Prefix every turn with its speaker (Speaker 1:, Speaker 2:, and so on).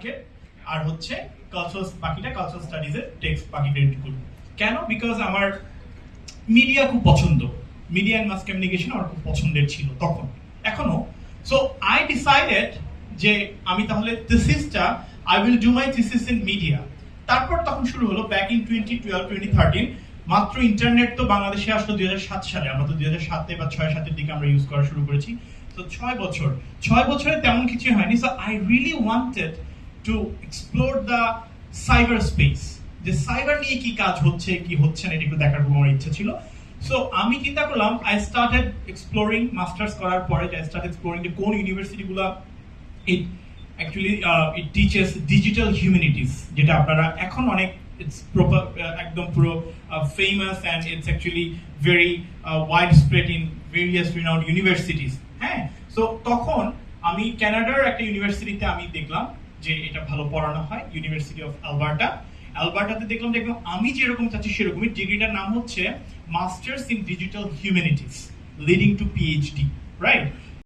Speaker 1: Market আর হচ্ছে cultural বাকিটা cultural স্টাডিজের টেক্সট বাকিটা রেডি কেন? বিকজ আমার মিডিয়া খুব পছন্দ। মিডিয়া অ্যান্ড মাস কমিউনিকেশন আমার খুব পছন্দের ছিল তখন, এখনও। সো আই ডিসাইডেড যে আমি তাহলে থিসিসটা I will do my thesis in media তারপর তখন শুরু হলো back in twenty twelve twenty thirteen মাত্র ইন্টারনেট তো বাংলাদেশে আসলো দুই হাজার সাত সালে। আমরা তো দুই সাতে বা ছয় সাতের দিকে আমরা ইউজ করা শুরু করেছি। তো ছয় বছর, ছয় বছরে তেমন কিছু হয়নি। So I really wanted to explore the cyber space যে সাইবার নিয়ে কি কাজ হচ্ছে, কি হচ্ছে না, এটা দেখার আমার ইচ্ছা ছিল। সো আমি চিন্তা করলাম আই স্টার্টেড এক্সপ্লোরিং মাস্টার্স করার পরে আই স্টার্ট এক্সপ্লোরিং যে কোন ইউনিভার্সিটিগুলো it actually it teaches digital humanities যেটা আপনারা এখন অনেক ইটস প্রপার একদম পুরো famous and it's actually very wide spread in various renowned universities হ্যাঁ? সো তখন আমি কানাডার একটা ইউনিভার্সিটিতে আমি দেখলাম। যে এটা ভালো পড়ানো হয় ইউনিভার্সিটি অফ আলবার্টা অ্যালবার্টাতে দেখলাম দেখলাম আমি যেরকম চাচ্ছি সেরকমই ডিগ্রিটার নাম হচ্ছে masters in digital humanities leading to PhD right